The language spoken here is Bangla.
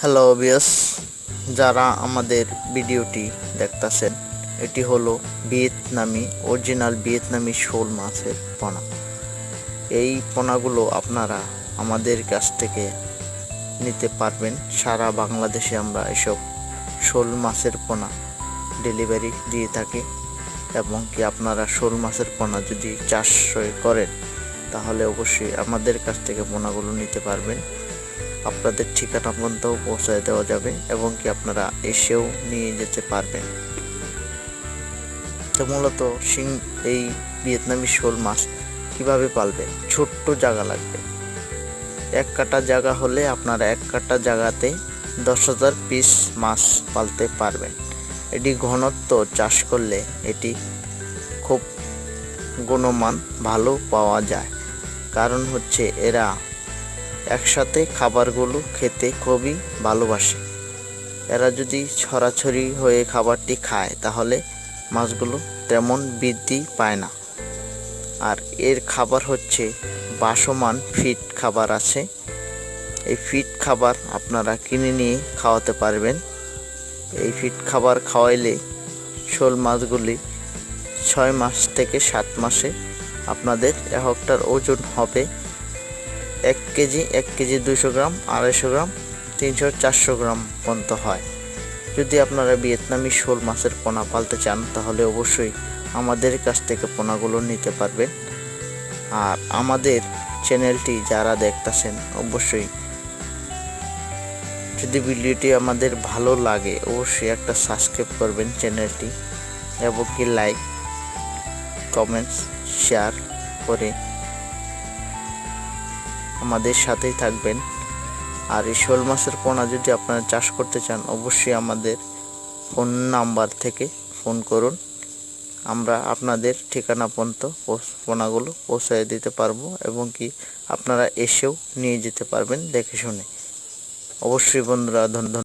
হ্যালো বিয়স যারা আমাদের ভিডিওটি দেখতাছেন, এটি হলো ভিয়েতনামি অরিজিনাল ভিয়েতনামি শোল মাছের পোনা। এই পোনাগুলো আপনারা আমাদের কাছ থেকে নিতে পারবেন। সারা বাংলাদেশে আমরা এসব শোল মাছের পোনা ডেলিভারি দিয়ে থাকি। এবং কি আপনারা শোল মাছের পোনা যদি চাষ করেন, তাহলে অবশ্যই আমাদের কাছ থেকে পোনাগুলো নিতে পারবেন। আপনাদের ঠিকানা পর্যন্ত পৌঁছায় দেওয়া যাবে এবং কি আপনারা এসেও নিয়ে যেতে পারবেন। তো মূলত শিং এই ভিয়েতনামি শোল মাছ কীভাবে পালবেন ছোট্ট জায়গা লাগবে। এক কাটা জায়গা হলে আপনারা এক কাটা জায়গাতে দশ হাজার পিস মাছ পালতে পারবেন। এটি ঘনত্ব চাষ করলে এটি খুব গুণমান, ভালো পাওয়া যায়। কারণ হচ্ছে এরা একসাথে খাবারগুলো খেতে খুবই ভালোবাসে। এরা যদি ছড়াছড়ি হয়ে খাবারটি খায়, তাহলে মাছগুলো তেমন বৃদ্ধি পায় না। আর এর খাবার হচ্ছে বাসমান ফিট খাবার আছে। এই ফিট খাবার আপনারা কিনে নিয়ে খাওয়াতে পারবেন। এই ফিট খাবার খাওয়াইলে শোল মাছগুলি ছয় মাস থেকে সাত মাসে আপনাদের এক একটার ওজন হবে এক কেজি এক কেজি দুশো গ্রাম, আড়াইশো গ্রাম, তিনশো, চারশো গ্রাম পর্যন্ত হয়। যদি আপনারা ভিয়েতনামি শোল মাছের পোনা পালতে চান, তাহলে অবশ্যই আমাদের কাছ থেকে পোনাগুলো নিতে পারবেন। আর আমাদের চ্যানেলটি যারা দেখতেছেন, অবশ্যই যদি ভিডিওটি আমাদের ভালো লাগে, অবশ্যই একটা সাবস্ক্রাইব করবেন চ্যানেলটি, এবং কি লাইক, কমেন্টস, শেয়ার করে আমাদের সাথেই থাকবেন। আর এই শোল মাছের পোনা যদি আপনারা চাষ করতে চান, অবশ্যই আমাদের ফোন নাম্বার থেকে ফোন করুন। আমরা আপনাদের ঠিকানা পর্যন্ত পোনাগুলো পৌঁছায় দিতে পারব এবং কি আপনারা এসেও নিয়ে যেতে পারবেন দেখে শুনে। অবশ্যই বন্ধুরা ধন্য